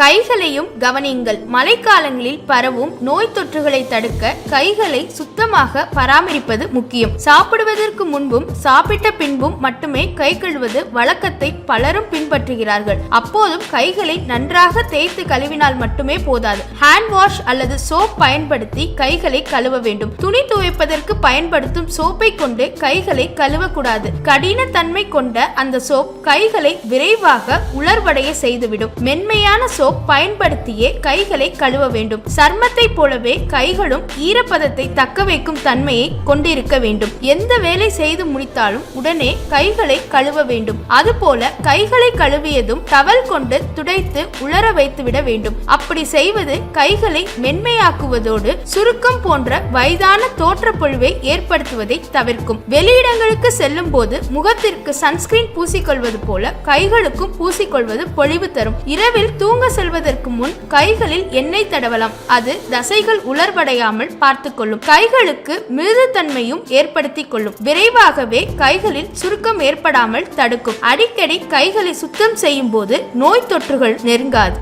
கைகளையும் கவனியுங்கள். மழைக்காலங்களில் பரவும் நோய் தொற்றுகளை தடுக்க கைகளை சுத்தமாக பராமரிப்பது முக்கியம். சாப்பிடுவதற்கு முன்பும் சாப்பிட்ட பின்பும் மட்டுமே கை கழுவது வழக்கத்தை பலரும் பின்பற்றுகிறார்கள். அப்போதும் கைகளை நன்றாக தேய்த்து கழுவினால் மட்டுமே போதாது. ஹேண்ட் வாஷ் அல்லது சோப் பயன்படுத்தி கைகளை கழுவ வேண்டும். துணி துவைப்பதற்கு பயன்படுத்தும் சோப்பை கொண்டு கைகளை கழுவக்கூடாது. கடின தன்மை கொண்ட அந்த சோப் கைகளை விரைவாக உலர்வடைய செய்துவிடும். மென்மையான சோப் பயன்படுத்தியே கைகளை கழுவ வேண்டும். சர்மத்தை போலவே கைகளும் ஈரப்பதத்தை தக்க வைக்கும் தன்மையை கொண்டிருக்க வேண்டும். எந்த வேலை செய்து முடித்தாலும் உடனே கைகளை கழுவ வேண்டும். அதுபோல கைகளை கழுவியதும் டவல் கொண்டு துடைத்து உலர வைத்துவிட வேண்டும். அப்படி செய்வது கைகளை மென்மையாக்குவதோடு சுருக்கம் போன்ற வயதான தோற்றப்பொழிவை ஏற்படுத்துவதை தவிர்க்கும். வெளியிடங்களுக்கு செல்லும் போது முகத்திற்கு சன்ஸ்கிரீன் பூசிக்கொள்வது போல கைகளுக்கும் பூசிக்கொள்வது பொழிவு தரும். இரவில் தூங்க செல்வதற்கு முன் கைகளில் எண்ணெய் தடவலாம். அது தசைகள் உலர்வடையாமல் பார்த்து கொள்ளும் கைகளுக்கு மிருதுத்தன்மையும் ஏற்படுத்தி கொள்ளும். விரைவாகவே கைகளில் சுருக்கம் ஏற்படாமல் தடுக்கும். அடிக்கடி கைகளை சுத்தம் செய்யும் போது நோய் தொற்றுகள் நெருங்காது.